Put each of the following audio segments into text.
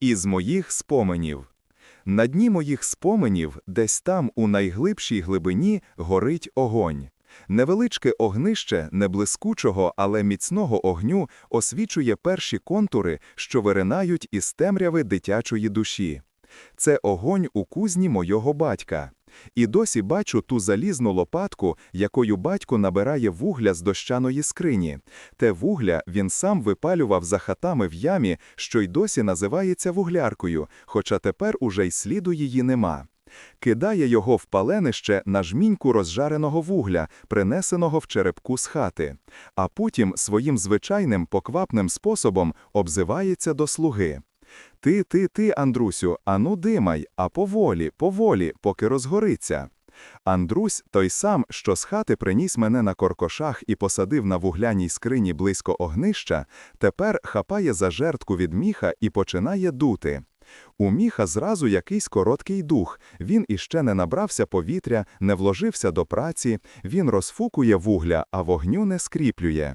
Із моїх споменів. На дні моїх споменів, десь там, у найглибшій глибині, горить огонь. Невеличке огнище неблискучого, але міцного огню освічує перші контури, що виринають із темряви дитячої душі. Це огонь у кузні мого батька. І досі бачу ту залізну лопатку, якою батько набирає вугля з дощаної скрині. Те вугля він сам випалював за хатами в ямі, що й досі називається вугляркою, хоча тепер уже й сліду її нема. Кидає його в паленище на жміньку розжареного вугля, принесеного в черепку з хати, а потім своїм звичайним поквапним способом обзивається до слуги. Ти, ти, ти, Андрусю, ану димай, а поволі, поволі, поки розгориться. Андрусь, той сам, що з хати приніс мене на коркошах і посадив на вугляній скрині близько огнища, тепер хапає за жертку від міха і починає дути. У міха зразу якийсь короткий дух, він іще не набрався повітря, не вложився до праці, він розфукує вугля, а вогню не скріплює.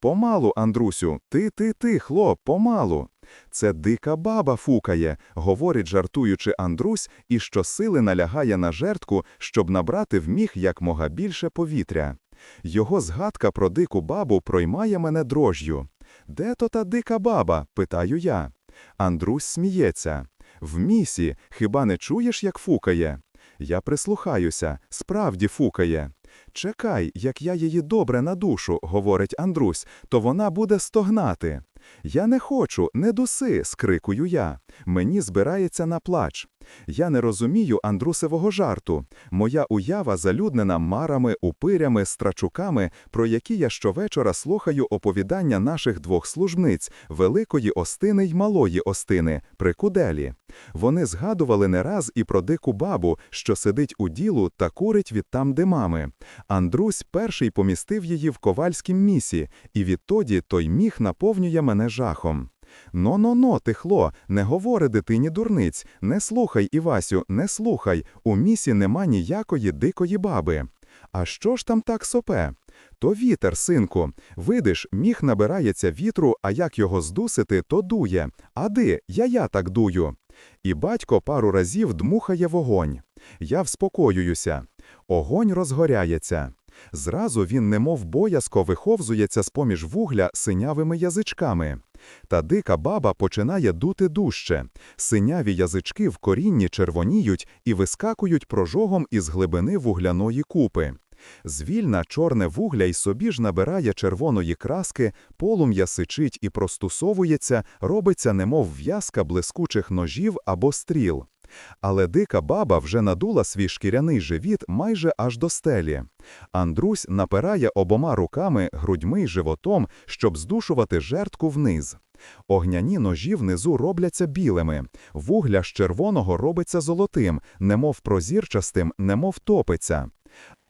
Помалу, Андрусю, ти, ти, ти, хлоп, помалу. Це дика баба фукає, говорить, жартуючи Андрусь, і щосили налягає на жертку, щоб набрати в міг якмога більше повітря. Його згадка про дику бабу проймає мене дрожжю. Де то та дика баба? питаю я. Андрусь сміється. В місі, хіба не чуєш, як фукає? Я прислухаюся, справді фукає. Чекай, як я її добре надушу, говорить Андрусь, то вона буде стогнати. Я не хочу, не дуси, скрикую я. Мені збирається на плач. Я не розумію Андрусевого жарту. Моя уява залюднена марами, упирями, страчуками, про які я щовечора слухаю оповідання наших двох служниць великої остини й малої остини, при куделі. Вони згадували не раз і про дику бабу, що сидить у ділу та курить відтам димами. Андрусь перший помістив її в ковальськім місі, і відтоді той міг наповнює мене жахом. Но но но, тихло, не говори дитині дурниць, не слухай, Івасю, не слухай, у місі нема ніякої дикої баби. А що ж там так сопе? То вітер, синку. Видиш, міг набирається вітру, а як його здусити, то дує. А ди, я я так дую. І батько пару разів дмухає вогонь. Я вспокоююся. Огонь розгоряється. Зразу він, немов боязко, виховзується з-поміж вугля синявими язичками. Та дика баба починає дути дужче. Синяві язички в корінні червоніють і вискакують прожогом із глибини вугляної купи. Звільна чорне вугля й собі ж набирає червоної краски, полум'я сичить і простусовується, робиться, немов в'язка блискучих ножів або стріл. Але дика баба вже надула свій шкіряний живіт майже аж до стелі. Андрусь напирає обома руками, грудьми й животом, щоб здушувати жертку вниз. Огняні ножі внизу робляться білими, вугля з червоного робиться золотим, немов прозірчастим, немов топиться.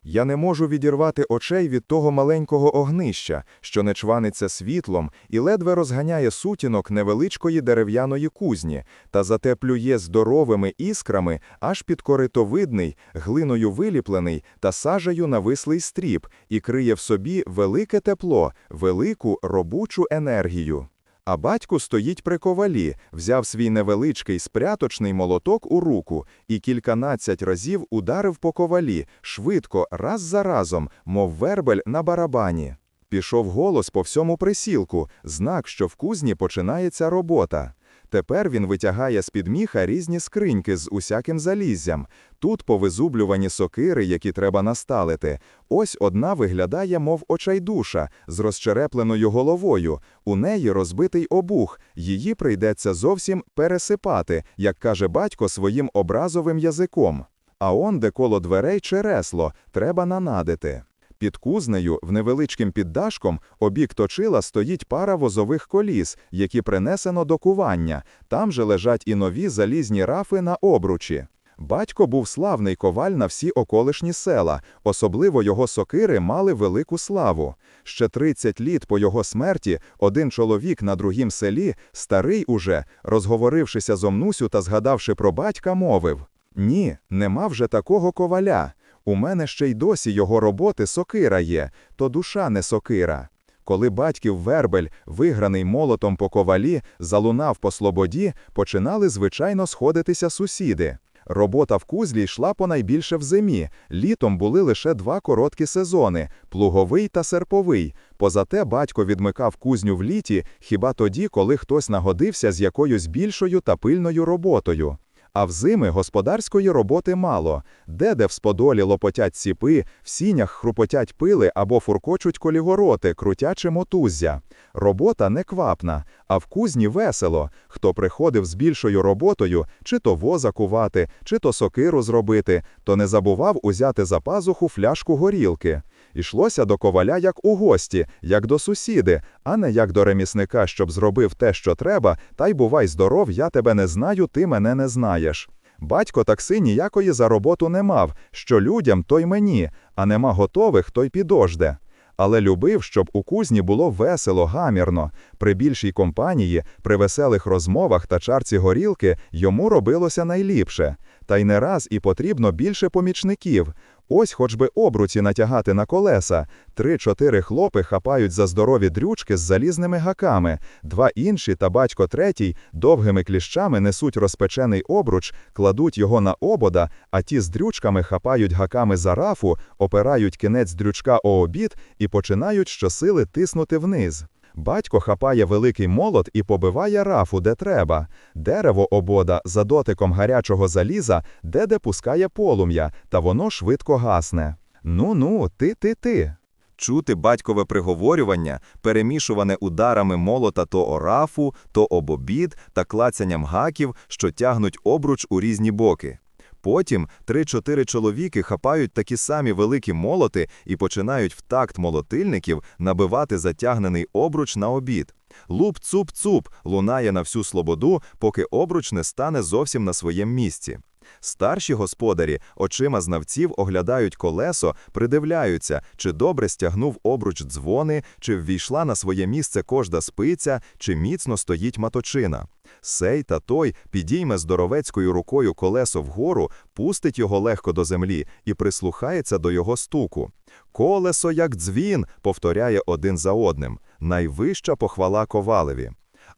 Я не можу відірвати очей від того маленького огнища, що не чваниться світлом і ледве розганяє сутінок невеличкої дерев'яної кузні, та зате плює здоровими іскрами аж під коритовидний, глиною виліплений та сажею навислий стріп і криє в собі велике тепло, велику робочу енергію. А батько стоїть при ковалі, взяв свій невеличкий спряточний молоток у руку і кільканадцять разів ударив по ковалі, швидко, раз за разом, мов вербель на барабані. Пішов голос по всьому присілку, знак, що в кузні починається робота. Тепер він витягає з-під міха різні скриньки з усяким заліззям. Тут повизублювані сокири, які треба насталити. Ось одна виглядає, мов очайдуша, з розчерепленою головою. У неї розбитий обух, її прийдеться зовсім пересипати, як каже батько своїм образовим язиком. А он, де коло дверей чересло, треба нанадити. Під кузнею, в невеличким піддашком, обік точила стоїть пара возових коліс, які принесено до кування. Там же лежать і нові залізні рафи на обручі. Батько був славний коваль на всі околишні села, особливо його сокири мали велику славу. Ще 30 літ по його смерті один чоловік на другім селі, старий уже, розговорившися зо мнусю та згадавши про батька, мовив: Ні, нема вже такого коваля. У мене ще й досі його роботи сокира є, то душа не сокира. Коли батьків вербель, виграний молотом по ковалі, залунав по слободі, починали звичайно сходитися сусіди. Робота в кузлі йшла понайбільше в зимі. Літом були лише два короткі сезони плуговий та серповий. Позате батько відмикав кузню в літі хіба тоді, коли хтось нагодився з якоюсь більшою та пильною роботою. А взими господарської роботи мало. Де-де в сподолі лопотять ціпи, в сінях хрупотять пили або фуркочуть колігороти, крутячи мотуззя. Робота не квапна, а в кузні весело. Хто приходив з більшою роботою, чи то воза кувати, чи то сокиру зробити, то не забував узяти за пазуху фляжку горілки. Ішлося до коваля як у гості, як до сусіди, а не як до ремісника, щоб зробив те, що треба, та й бувай здоров, я тебе не знаю, ти мене не знаєш. Батько такси ніякої за роботу не мав, що людям, то й мені, а нема готових, то й підожде. Але любив, щоб у кузні було весело, гамірно. При більшій компанії, при веселих розмовах та чарці горілки йому робилося найліпше. Та й не раз і потрібно більше помічників. Ось хоч би обруці натягати на колеса. Три-чотири хлопи хапають за здорові дрючки з залізними гаками, два інші та батько третій довгими кліщами несуть розпечений обруч, кладуть його на обода, а ті з дрючками хапають гаками за рафу, опирають кінець дрючка о обід і починають щосили тиснути вниз. Батько хапає великий молот і побиває рафу, де треба. Дерево обода за дотиком гарячого заліза, де-де пускає полум'я, та воно швидко гасне. Ну-ну, ти-ти-ти. Чути батькове приговорювання, перемішуване ударами молота то о рафу, то об обід та клацянням гаків, що тягнуть обруч у різні боки. Потім три-чотири чоловіки хапають такі самі великі молоти і починають в такт молотильників набивати затягнений обруч на обід. Луп-цуп-цуп лунає на всю слободу, поки обруч не стане зовсім на своєму місці. Старші господарі очима знавців оглядають колесо, придивляються, чи добре стягнув обруч дзвони, чи ввійшла на своє місце кожда спиця, чи міцно стоїть маточина. Сей та той підійме здоровецькою рукою колесо вгору, пустить його легко до землі і прислухається до його стуку. Колесо, як дзвін, повторяє один за одним. Найвища похвала ковалеві.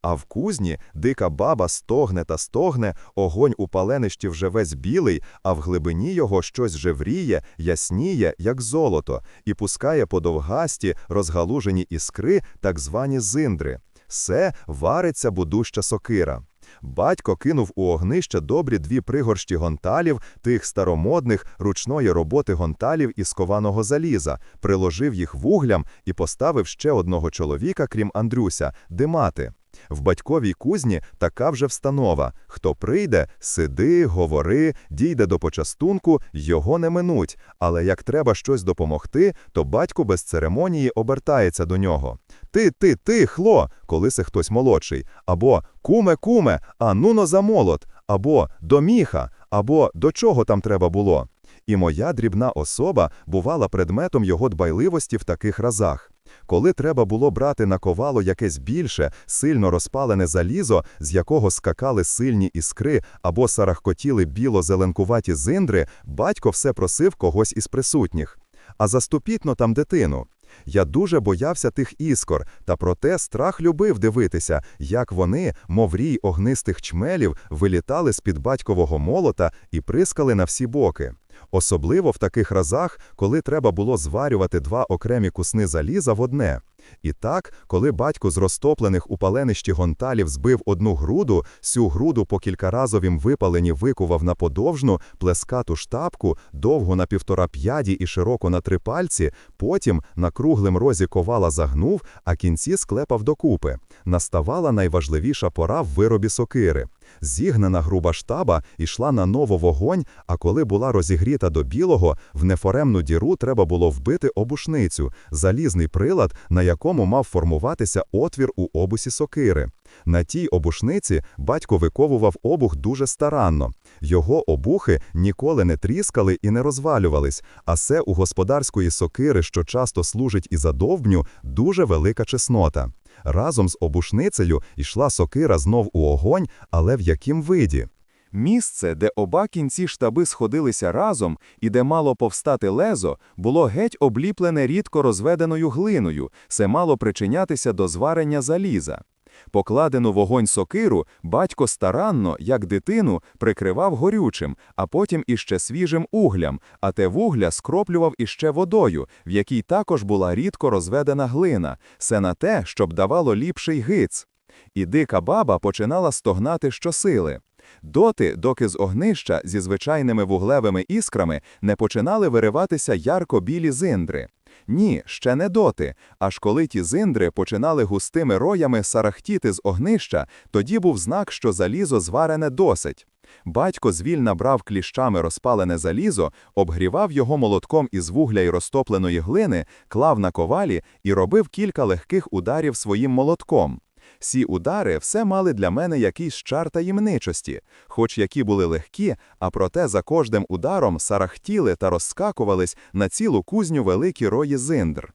А в кузні дика баба стогне та стогне, огонь у паленищі вже весь білий, а в глибині його щось жевріє, ясніє, як золото, і пускає подовгасті, розгалужені іскри, так звані зиндри. Се вариться будуща сокира. Батько кинув у огнище добрі дві пригорщі гонталів, тих старомодних ручної роботи гонталів із кованого заліза, приложив їх вуглям і поставив ще одного чоловіка, крім Андрюся, димати. В батьковій кузні така вже встанова. Хто прийде, сиди, говори, дійде до почастунку, його не минуть. Але як треба щось допомогти, то батько без церемонії обертається до нього. Ти, ти, ти, хло, коли се хтось молодший, або куме, куме, а нуно за молот, або до міха, або до чого там треба було. І моя дрібна особа бувала предметом його дбайливості в таких разах. Коли треба було брати на ковало якесь більше, сильно розпалене залізо, з якого скакали сильні іскри або сарахкотіли біло-зеленкуваті зиндри, батько все просив когось із присутніх. А заступіть-но там дитину. Я дуже боявся тих іскор, та проте страх любив дивитися, як вони, мов рій огнистих чмелів, вилітали з-під батькового молота і прискали на всі боки. Особливо в таких разах, коли треба було зварювати два окремі кусни заліза в одне. І так, коли батько з розтоплених у паленищі гонталів збив одну груду, сю груду по кількаразовім випаленні викував на подовжну, плескату штапку, довгу на півтора п'яді і широко на три пальці, потім на круглим розі ковала загнув, а кінці склепав докупи. Наставала найважливіша пора в виробі сокири. Зігнена груба штаба йшла на ново вогонь, а коли була розігріта до білого, в нефоремну діру треба було вбити обушницю, залізний прилад, на якому мав формуватися отвір у обусі сокири. На тій обушниці батько виковував обух дуже старанно. Його обухи ніколи не тріскали і не розвалювались, а це у господарської сокири, що часто служить і за довбню, дуже велика чеснота. Разом з обушницею йшла сокира знов у огонь, але в яким виді? Місце, де оба кінці штаби сходилися разом і де мало повстати лезо, було геть обліплене рідко розведеною глиною, це мало причинятися до зварення заліза. Покладену вогонь сокиру батько старанно, як дитину, прикривав горючим, а потім іще свіжим углям, а те вугля скроплював іще водою, в якій також була рідко розведена глина, все на те, щоб давало ліпший гиц. І дика баба починала стогнати щосили. Доти, доки з огнища зі звичайними вуглевими іскрами не починали вириватися ярко-білі зиндри. Ні, ще не доти. Аж коли ті зиндри починали густими роями сарахтіти з огнища, тоді був знак, що залізо зварене досить. Батько звільна брав кліщами розпалене залізо, обгрівав його молотком із вугля й розтопленої глини, клав на ковалі і робив кілька легких ударів своїм молотком. Сі удари все мали для мене якийсь чар таємничості, хоч які були легкі, а проте за кожним ударом сарахтіли та розскакувались на цілу кузню великі рої зиндр.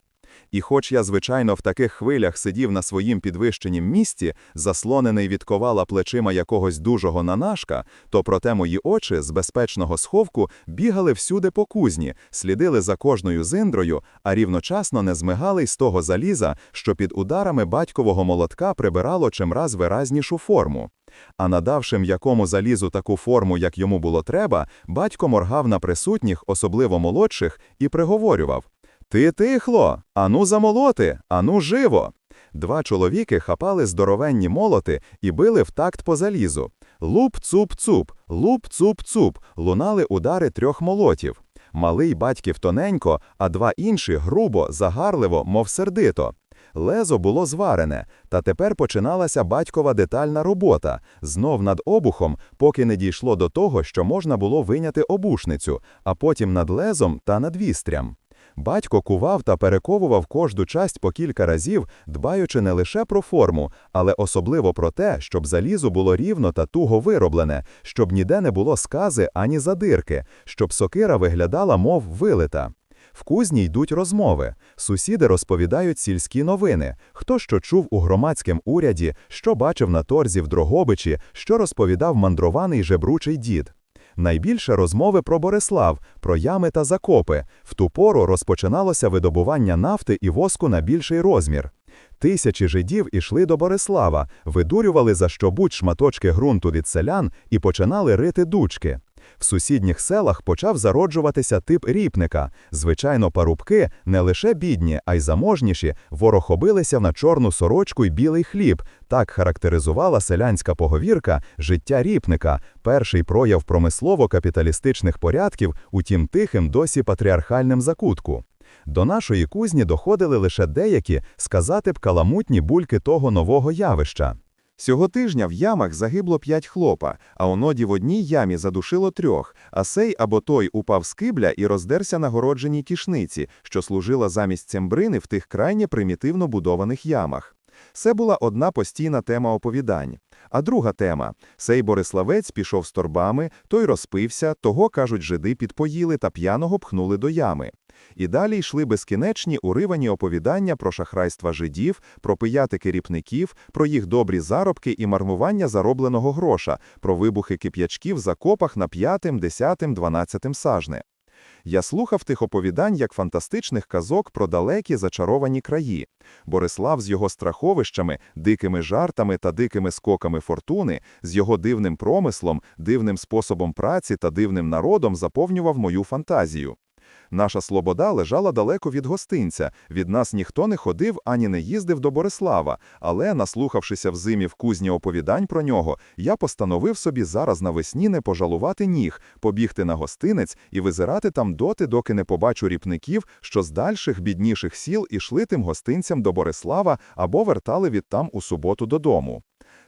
І хоч я, звичайно, в таких хвилях сидів на своїм підвищенім місці, заслонений від ковала плечима якогось дужого нанашка, то проте мої очі з безпечного сховку бігали всюди по кузні, слідили за кожною зиндрою, а рівночасно не змигали й з того заліза, що під ударами батькового молотка прибирало чимраз виразнішу форму. А надавши м'якому залізу таку форму, як йому було треба, батько моргав на присутніх, особливо молодших, і приговорював ти тихло, ану замолоти, ану живо. Два чоловіки хапали здоровенні молоти і били в такт по залізу. Луп-цуп-цуп, луп-цуп-цуп, лунали удари трьох молотів. Малий батьків тоненько, а два інші грубо, загарливо, мов сердито. Лезо було зварене, та тепер починалася батькова детальна робота, знов над обухом, поки не дійшло до того, що можна було виняти обушницю, а потім над лезом та над вістрям. Батько кував та перековував кожну часть по кілька разів, дбаючи не лише про форму, але особливо про те, щоб залізо було рівно та туго вироблене, щоб ніде не було скази ані задирки, щоб сокира виглядала, мов вилита. В кузні йдуть розмови. Сусіди розповідають сільські новини, хто що чув у громадському уряді, що бачив на торзі в Дрогобичі, що розповідав мандрований жебручий дід. Найбільше розмови про Борислав, про ями та закопи. В ту пору розпочиналося видобування нафти і воску на більший розмір. Тисячі жидів ішли до Борислава, видурювали за щобуть шматочки ґрунту від селян і починали рити дучки. В сусідніх селах почав зароджуватися тип ріпника. Звичайно, парубки не лише бідні, а й заможніші, ворохобилися на чорну сорочку й білий хліб. Так характеризувала селянська поговірка життя ріпника, перший прояв промислово-капіталістичних порядків у тім тихим досі патріархальним закутку. До нашої кузні доходили лише деякі, сказати б, каламутні бульки того нового явища. Сього тижня в ямах загибло п'ять хлопа, а оноді в одній ямі задушило трьох, а сей або той упав з кибля і роздерся на городженій кішниці, що служила замість цембрини в тих крайне примітивно будованих ямах. Це була одна постійна тема оповідань. А друга тема – сей Бориславець пішов з торбами, той розпився, того, кажуть, жиди підпоїли та п'яного пхнули до ями. І далі йшли безкінечні уривані оповідання про шахрайства жидів, про пиятики ріпників, про їх добрі заробки і мармування заробленого гроша, про вибухи кип'ячків в закопах на п'ятим, десятим, дванадцятим сажне. Я слухав тих оповідань як фантастичних казок про далекі зачаровані краї. Борислав з його страховищами, дикими жартами та дикими скоками фортуни, з його дивним промислом, дивним способом праці та дивним народом заповнював мою фантазію. Наша слобода лежала далеко від гостинця, від нас ніхто не ходив ані не їздив до Борислава, але, наслухавшися в зимі в кузні оповідань про нього, я постановив собі зараз навесні не пожалувати ніг, побігти на гостинець і визирати там доти, доки не побачу ріпників, що з дальших бідніших сіл ішли тим гостинцям до Борислава або вертали відтам у суботу додому.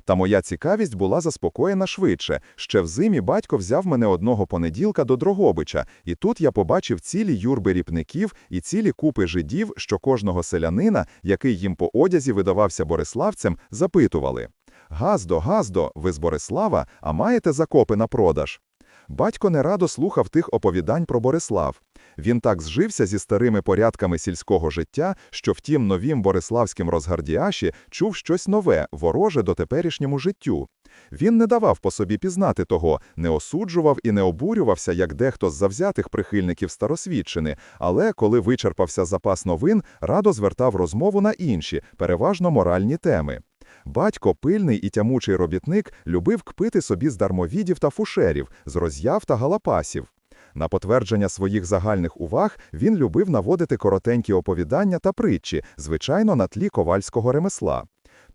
Та моя цікавість була заспокоєна швидше. Ще в зимі батько взяв мене одного понеділка до Дрогобича, і тут я побачив цілі юрби ріпників і цілі купи жидів, що кожного селянина, який їм по одязі видавався бориславцем, запитували. «Газдо, Газдо, ви з Борислава, а маєте закопи на продаж?» Батько нерадо слухав тих оповідань про Борислав. Він так зжився зі старими порядками сільського життя, що в тім новім бориславським розгардіаші чув щось нове, вороже до теперішньому життю. Він не давав по собі пізнати того, не осуджував і не обурювався, як дехто з завзятих прихильників старосвідчини, але коли вичерпався запас новин, радо звертав розмову на інші, переважно моральні теми. Батько, пильний і тямучий робітник, любив кпити собі з дармовідів та фушерів, з роз'яв та галапасів. На потвердження своїх загальних уваг він любив наводити коротенькі оповідання та притчі, звичайно, на тлі ковальського ремесла.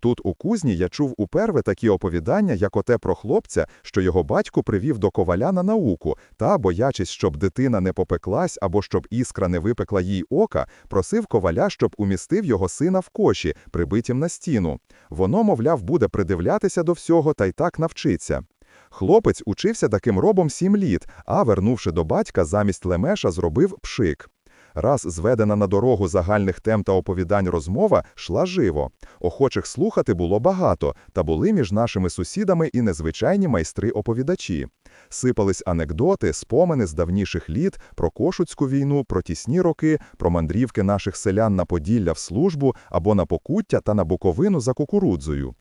Тут у кузні я чув уперве такі оповідання, як оте про хлопця, що його батько привів до коваля на науку, та, боячись, щоб дитина не попеклась або щоб іскра не випекла їй ока, просив коваля, щоб умістив його сина в коші, прибитім на стіну. Воно, мовляв, буде придивлятися до всього та й так навчиться. Хлопець учився таким робом сім літ, а, вернувши до батька, замість лемеша зробив пшик. Раз зведена на дорогу загальних тем та оповідань розмова шла живо. Охочих слухати було багато, та були між нашими сусідами і незвичайні майстри-оповідачі. Сипались анекдоти, спомини з давніших літ про Кошуцьку війну, про тісні роки, про мандрівки наших селян на Поділля в службу або на Покуття та на Буковину за кукурудзою.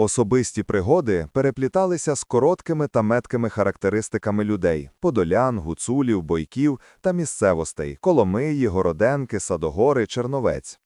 Особисті пригоди перепліталися з короткими та меткими характеристиками людей – подолян, гуцулів, бойків та місцевостей – Коломиї, Городенки, Садогори, Черновець.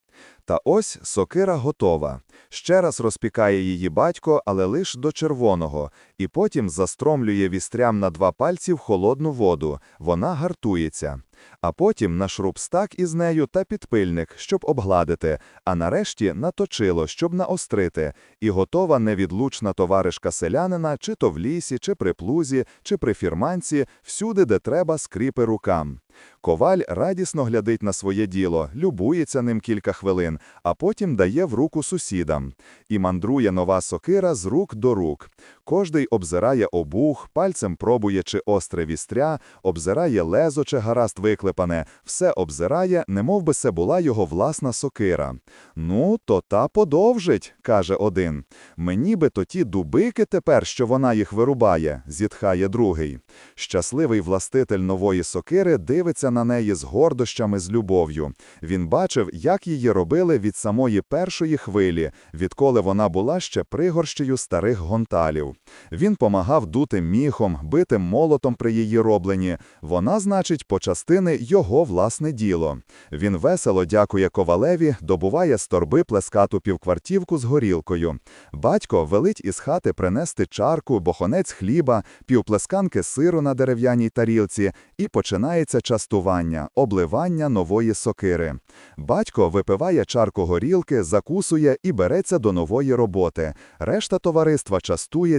Та ось сокира готова. Ще раз розпікає її батько, але лиш до червоного, і потім застромлює вістрям на два пальці в холодну воду. Вона гартується. А потім на шрубстак із нею та підпильник, щоб обгладити, а нарешті наточило, щоб наострити, і готова невідлучна товаришка селянина, чи то в лісі, чи при плузі, чи при фірманці, всюди, де треба, скріпи рукам. Коваль радісно глядить на своє діло, любується ним кілька хвилин, а потім дає в руку сусідам. І мандрує нова сокира з рук до рук. Кожний обзирає обух, пальцем пробує, чи остре вістря, обзирає лезо, чи гаразд виклепане, все обзирає, немов би це була його власна сокира. Ну, то та подовжить, каже один. Мені би то ті дубики тепер, що вона їх вирубає, зітхає другий. Щасливий властитель нової сокири дивиться на неї з гордощами, з любов'ю. Він бачив, як її робили від самої першої хвилі, відколи вона була ще пригорщею старих гонталів. Він помагав дути міхом, бити молотом при її робленні. Вона, значить, по частини його власне діло. Він весело дякує ковалеві, добуває з торби плескату півквартівку з горілкою. Батько велить із хати принести чарку, бохонець хліба, півплесканки сиру на дерев'яній тарілці, і починається частування, обливання нової сокири. Батько випиває чарку горілки, закусує і береться до нової роботи. Решта товариства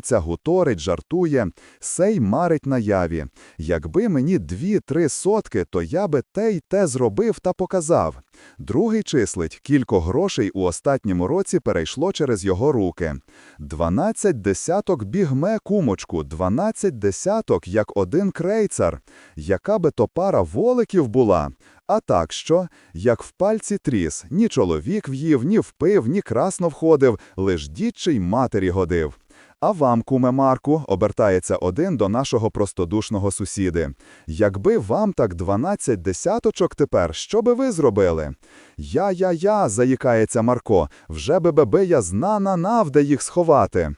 частується, гуторить, жартує. Сей марить наяві. Якби мені дві-три сотки, то я би те й те зробив та показав. Другий числить, кілько грошей у остатньому році перейшло через його руки. Дванадцять десяток бігме, кумочку, дванадцять десяток, як один крейцар. Яка би то пара воликів була? А так що, як в пальці тріс, ні чоловік в'їв, ні впив, ні красно входив, лиш дідчий матері годив. А вам, куме Марку, обертається один до нашого простодушного сусіди. Якби вам так дванадцять десяточок тепер, що би ви зробили? Я-я-я, заїкається Марко, вже би би я зна на навде їх сховати.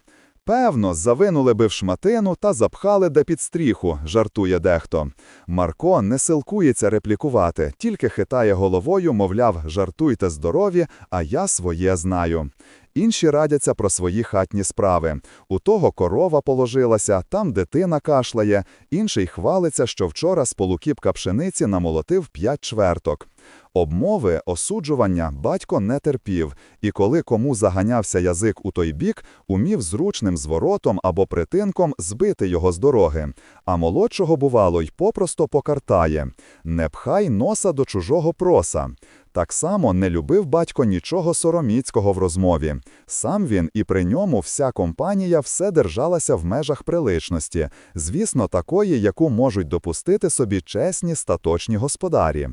Певно, завинули би в шматину та запхали де під стріху, жартує дехто. Марко не силкується реплікувати, тільки хитає головою, мовляв, жартуйте здорові, а я своє знаю. Інші радяться про свої хатні справи. У того корова положилася, там дитина кашляє, інший хвалиться, що вчора з полукіпка пшениці намолотив п'ять чверток. Обмови, осуджування батько не терпів, і коли кому заганявся язик у той бік, умів зручним зворотом або притинком збити його з дороги. А молодшого, бувало, й попросто покартає. Не пхай носа до чужого проса. Так само не любив батько нічого сороміцького в розмові. Сам він і при ньому вся компанія все держалася в межах приличності, звісно, такої, яку можуть допустити собі чесні статочні господарі.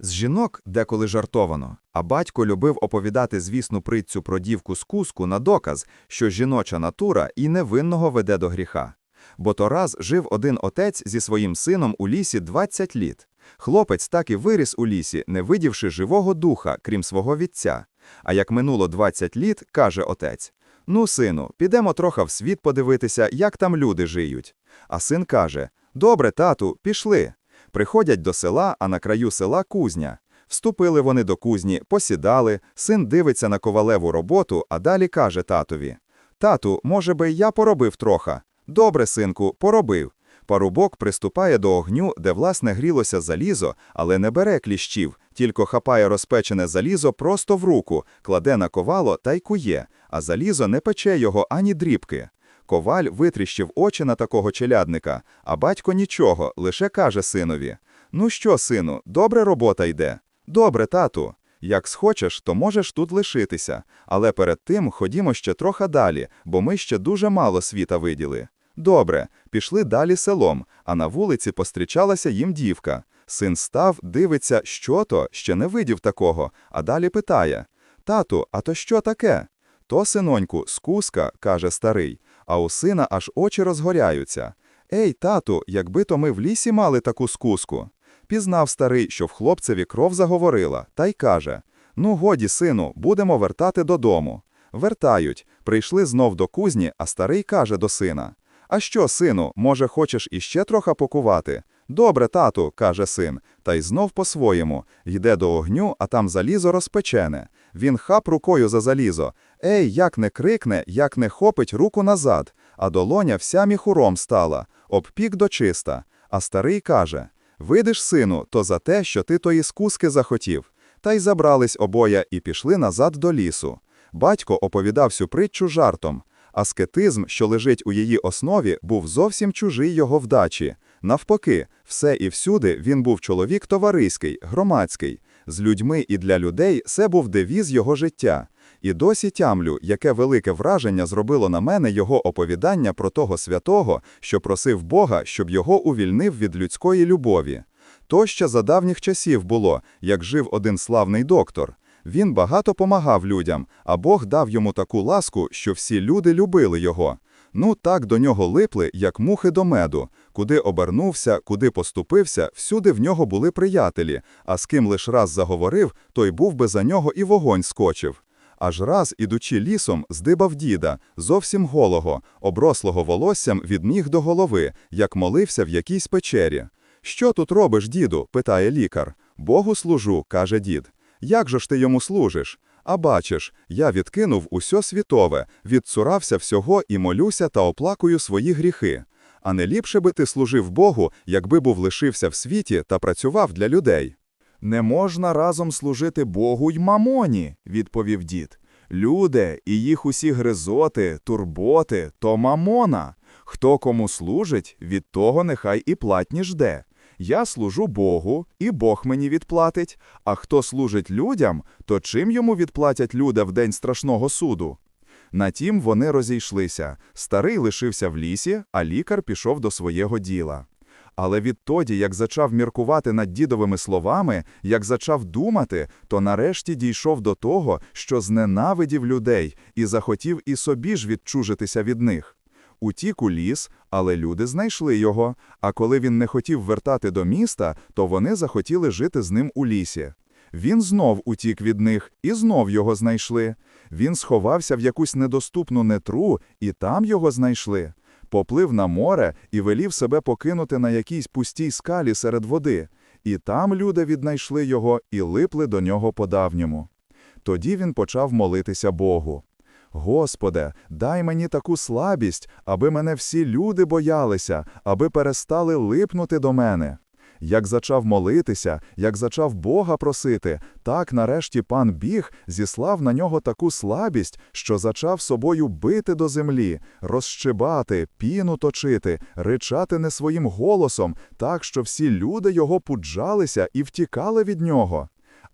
З жінок деколи жартовано, а батько любив оповідати звісну притцю про дівку з куску на доказ, що жіноча натура і невинного веде до гріха. Бо то раз жив один отець зі своїм сином у лісі 20 літ. Хлопець так і виріс у лісі, не видівши живого духа, крім свого вітця. А як минуло 20 літ, каже отець: Ну, сину, підемо трохи в світ подивитися, як там люди жиють. А син каже: Добре, тату, пішли. Приходять до села, а на краю села кузня. Вступили вони до кузні, посідали, син дивиться на ковалеву роботу, а далі каже татові: Тату, може би, я поробив троха. Добре, синку, поробив. Парубок приступає до огню, де власне грілося залізо, але не бере кліщів, тільки хапає розпечене залізо просто в руку, кладе на ковало та й кує, а залізо не пече його ані дрібки. Коваль витріщив очі на такого челядника, а батько нічого, лише каже синові: Ну що, сину, добре робота йде. Добре, тату. Як схочеш, то можеш тут лишитися, але перед тим ходімо ще трохи далі, бо ми ще дуже мало світа виділи. Добре, пішли далі селом, а на вулиці пострічалася їм дівка. Син став, дивиться, що то, ще не видів такого, а далі питає: Тату, а то що таке? То, синоньку, скуска, каже старий, а у сина аж очі розгоряються. Ей, тату, якби то ми в лісі мали таку скуску. Пізнав старий, що в хлопцеві кров заговорила, та й каже: Ну, годі, сину, будемо вертати додому. Вертають, прийшли знов до кузні, а старий каже до сина: А що, сину, може, хочеш іще трохи покувати? Добре, тату, каже син, та й знов по-своєму. Йде до огню, а там залізо розпечене. Він хап рукою за залізо. Ей, як не крикне, як не хопить руку назад, а долоня вся міхуром стала, обпік дочиста. А старий каже: Видиш, сину, то за те, що ти тої скуски захотів. Та й забрались обоє і пішли назад до лісу. Батько оповідав цю притчу жартом. Аскетизм, що лежить у її основі, був зовсім чужий його вдачі. Навпаки, все і всюди він був чоловік товариський, громадський. З людьми і для людей це був девіз його життя. І досі тямлю, яке велике враження зробило на мене його оповідання про того святого, що просив Бога, щоб його увільнив від людської любові. То ще за давніх часів було, як жив один славний доктор. Він багато помагав людям, а Бог дав йому таку ласку, що всі люди любили його. Ну так до нього липли, як мухи до меду. Куди обернувся, куди поступився, всюди в нього були приятелі, а з ким лиш раз заговорив, той був би за нього і вогонь скочив. Аж раз, ідучи лісом, здибав діда, зовсім голого, оброслого волоссям від ніг до голови, як молився в якійсь печері. Що тут робиш, діду? питає лікар. Богу служу, каже дід. Як же ж ти йому служиш? А бачиш, я відкинув усьо світове, відцурався всього і молюся та оплакую свої гріхи. А не ліпше би ти служив Богу, якби був лишився в світі та працював для людей. Не можна разом служити Богу й мамоні, відповів дід. Люди і їх усі гризоти, турботи то мамона. Хто кому служить, від того нехай і платні жде. Я служу Богу, і Бог мені відплатить, а хто служить людям, то чим йому відплатять люди в день страшного суду? На тім вони розійшлися. Старий лишився в лісі, а лікар пішов до свого діла. Але відтоді, як зачав міркувати над дідовими словами, як зачав думати, то нарешті дійшов до того, що зненавидів людей і захотів і собі ж відчужитися від них. Утік у ліс, але люди знайшли його, а коли він не хотів вертати до міста, то вони захотіли жити з ним у лісі. Він знов утік від них, і знов його знайшли. Він сховався в якусь недоступну нетру, і там його знайшли. Поплив на море і велів себе покинути на якійсь пустій скалі серед води. І там люди віднайшли його і липли до нього по-давньому. Тоді він почав молитися Богу. Господи, дай мені таку слабість, аби мене всі люди боялися, аби перестали липнути до мене. Як зачав молитися, як зачав Бога просити, так нарешті пан біг зіслав на нього таку слабість, що зачав собою бити до землі, розщибати, піну точити, ричати не своїм голосом, так що всі люди його пуджалися і втікали від нього.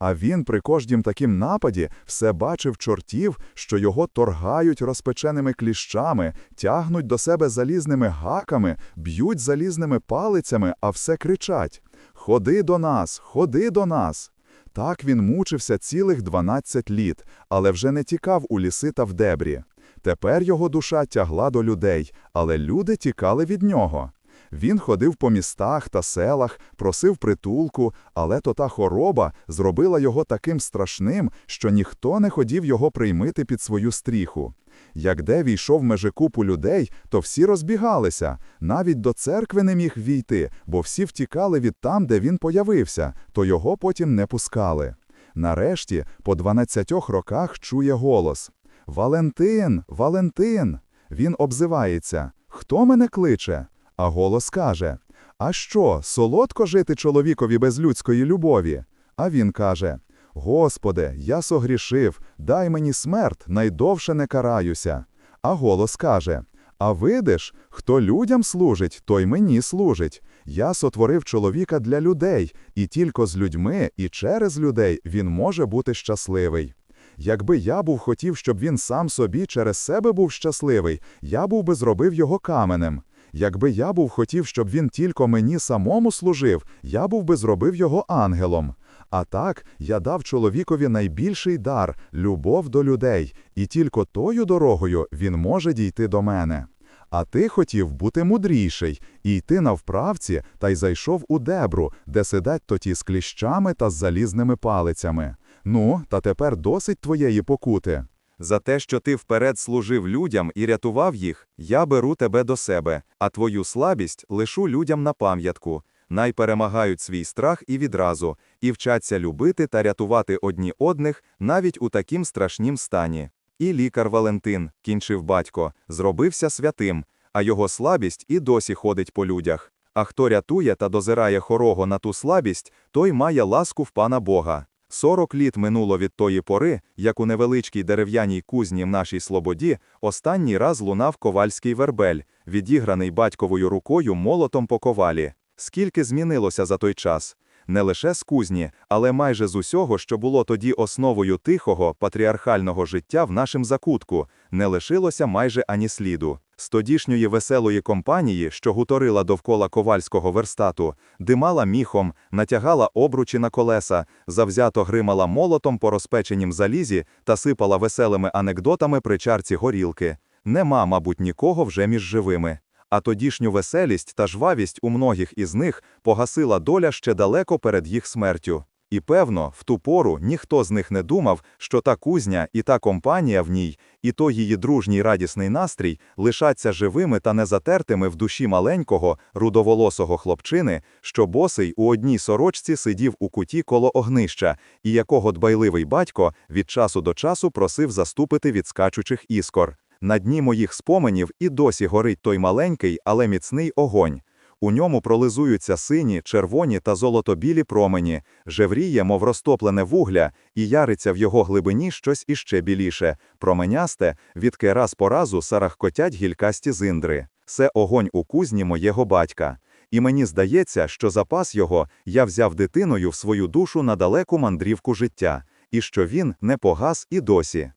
А він при кожнім таким нападі все бачив чортів, що його торгають розпеченими кліщами, тягнуть до себе залізними гаками, б'ють залізними палицями, а все кричать Ходи до нас, ходи до нас. Так він мучився цілих 12 літ, але вже не тікав у ліси та в дебрі. Тепер його душа тягла до людей, але люди тікали від нього. Він ходив по містах та селах, просив притулку, але то та хвороба зробила його таким страшним, що ніхто не хотів його приймити під свою стріху. Як де війшов межи купу людей, то всі розбігалися, навіть до церкви не міг війти, бо всі втікали від там, де він появився, то його потім не пускали. Нарешті, по 12 роках чує голос Валентин, Валентин. Він обзивається. Хто мене кличе? А голос каже: А що, солодко жити чоловікові без людської любові? А він каже: Господи, я согрішив, дай мені смерть, найдовше не караюся. А голос каже: А видиш, хто людям служить, той мені служить. Я сотворив чоловіка для людей, і тільки з людьми, і через людей він може бути щасливий. Якби я був хотів, щоб він сам собі через себе був щасливий, я був би зробив його каменем. Якби я був хотів, щоб він тільки мені самому служив, я був би зробив його ангелом. А так я дав чоловікові найбільший дар любов до людей, і тільки тою дорогою він може дійти до мене. А ти хотів бути мудріший і йти навправці та й зайшов у дебру, де сидять тоті з кліщами та з залізними палицями. Ну, та тепер досить твоєї покути. За те, що ти вперед служив людям і рятував їх, я беру тебе до себе, а твою слабість лишу людям на пам'ятку. Най перемагають свій страх і відразу, і вчаться любити та рятувати одні одних навіть у таким страшнім стані. І лікар Валентин, кінчив батько, зробився святим, а його слабість і досі ходить по людях. А хто рятує та дозирає хорого на ту слабість, той має ласку в пана Бога. Сорок літ минуло від тої пори, як у невеличкій дерев'яній кузні в нашій слободі останній раз лунав ковальський вербель, відіграний батьковою рукою молотом по ковалі. Скільки змінилося за той час? Не лише з кузні, але майже з усього, що було тоді основою тихого, патріархального життя в нашому закутку, не лишилося майже ані сліду. З тодішньої веселої компанії, що гуторила довкола ковальського верстату, димала міхом, натягала обручі на колеса, завзято гримала молотом по розпеченім залізі та сипала веселими анекдотами при чарці горілки. Нема, мабуть, нікого вже між живими. А тодішню веселість та жвавість у многих із них погасила доля ще далеко перед їх смертю. І певно, в ту пору ніхто з них не думав, що та кузня і та компанія в ній, і то її дружній радісний настрій лишаться живими та незатертими в душі маленького, рудоволосого хлопчини, що босий у одній сорочці сидів у куті коло огнища, і якого дбайливий батько від часу до часу просив заступити від скачучих іскор. На дні моїх споменів і досі горить той маленький, але міцний огонь. У ньому пролизуються сині, червоні та золотобілі промені, жевріє, мов розтоплене вугля, і яриться в його глибині щось іще біліше, променясте, відки раз по разу сарахкотять гількасті зиндри. Це огонь у кузні моєго батька. І мені здається, що запас його я взяв дитиною в свою душу на далеку мандрівку життя, і що він не погас і досі.